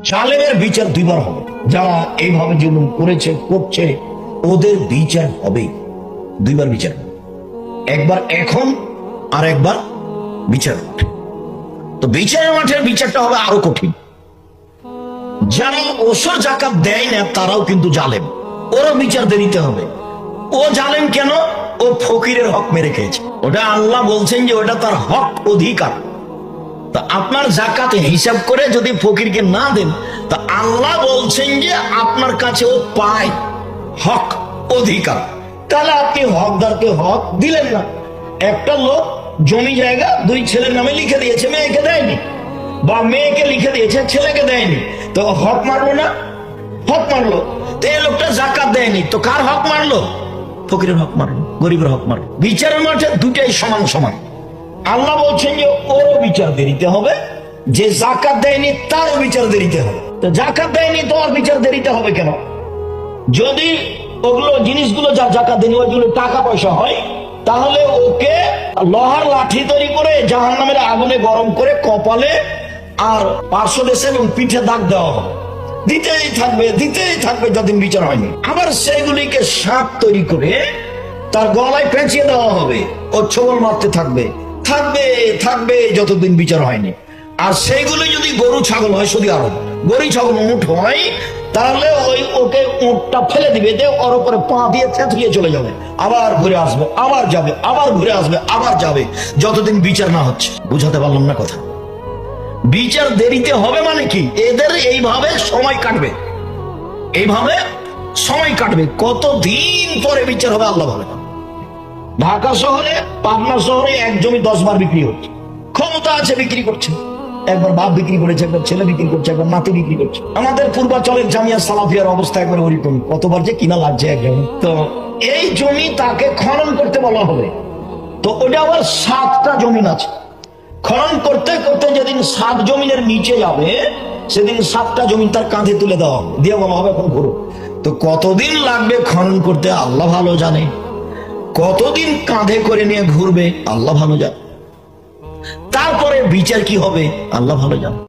জালেমের বিচার দুইবার হবে। যারা এইভাবে জুলুম করেছে, করছে, ওদের বিচার হবেই। দুইবার বিচার। একবার এখন, আর একবার বিচার তো বিচারের মাঠের বিচারটা হবে আরও কঠিন। যারা ওসর জাকাত দেয় না, তারাও কিন্তু জালেম। ওরও বিচার দিতে হবে। ও জালেম কেন? ও ফকিরের হক মেরে খেয়েছে। ওটা আল্লাহ বলছেন যে ওটা তার হক অধিকার। তা আপনার জাকাতে হিসাব করে যদি ফকিরকে না দেন, তা আল্লাহ বলছেন যে আপনার কাছে ও পায় হক, অধিকার। তাহলে আপনি হকদারকে হক দিলেন না। একটা লোক জমি জায়গা দুই ছেলের নামে লিখে দিয়েছে, মেয়েকে দেয়নি। বা মেয়েকে লিখে দিয়েছে, ছেলেকে দেয়নি। তো হক মারলো না? হক মারলো তো এই লোকটা জাকাত দেয়নি। তো কার হক মারলো ফকিরের হক মারলো গরিবের হক মারলো বিচারের মাঠে দুটাই সমান সমান। আল্লাহ বলছেন যে ওরও বিচার দেরিতে হবে, যে জাকাত দেয়নি তারও বিচার দেরিতে হবে। তো জাকাত দেয়নি তো আর বিচার দেরিতে হবে কেন? যদি ওগুলো জিনিসগুলো যা জাকাত দেয়নি, ওইগুলো টাকা পয়সা হয়, তাহলে ওকে লোহার লাঠি তৈরি করে জাহান নামের আগুনে গরম করে কপালে আর পার্শ্ব দেশে এবং পিঠে দাগ দেওয়া হবে। দিতেই থাকবে দিতেই থাকবে যতদিন বিচার হয়নি। আবার সেগুলিকে সাপ তৈরি করে তার গলায় পেঁচিয়ে দেওয়া হবে ও ছবল মারতে থাকবে। থাকবে থাকবে, যতদিন বিচার হয়নি। আর সেইগুলো যদি গরু ছাগল হয় শুধু আরও গরু ছাগল উঠ হয়, তাহলে ওই ওকে উঠটা ফেলে দিবে যে ওর উপরে পা দিয়ে থেঁতলিয়ে চলে যাবে। আবার ঘুরে আসবে, আবার যাবে, আবার ঘুরে আসবে, আবার যাবে, যতদিন বিচার না হচ্ছে। বুঝাতে পারলাম না কথা। বিচার দেরিতে হবে মানে কি? এদের এইভাবে সময় কাটবে। এইভাবে সময় কাটবে। কতদিন পরে বিচার হবে, আল্লাহ ভালো। ঢাকা শহরে, পাবনা শহরে এক জমি দশ বার বিক্রি হচ্ছে। ক্ষমতা আছে, বিক্রি করছে। একবার বাপ বিক্রি করেছে, একবার ছেলে বিক্রি করছে, একবার নাতি বিক্রি করছে। আমাদের পূর্বাচলের জামিয়া সালাফিয়ার অবস্থা একবার ওরকম কতবার যে কিনা লাগছে একজন তো এই জমি তাকে খনন করতে বলা হবে। তো ওটা আবার সাতটা জমিন আছে। খনন করতে করতে যেদিন সাত জমিনের নিচে যাবে, সেদিন সাতটা জমিন তার কাঁধে তুলে দেওয়া দিয়ে বলা হবে এখন ঘুরো। তো কতদিন লাগবে খনন করতে? আল্লাহ ভালো জানে। কতদিন কাঁধে করে নিয়ে ঘুরবে? আল্লাহ ভালো যান তারপরে বিচার কি হবে? আল্লাহ ভালো জানে।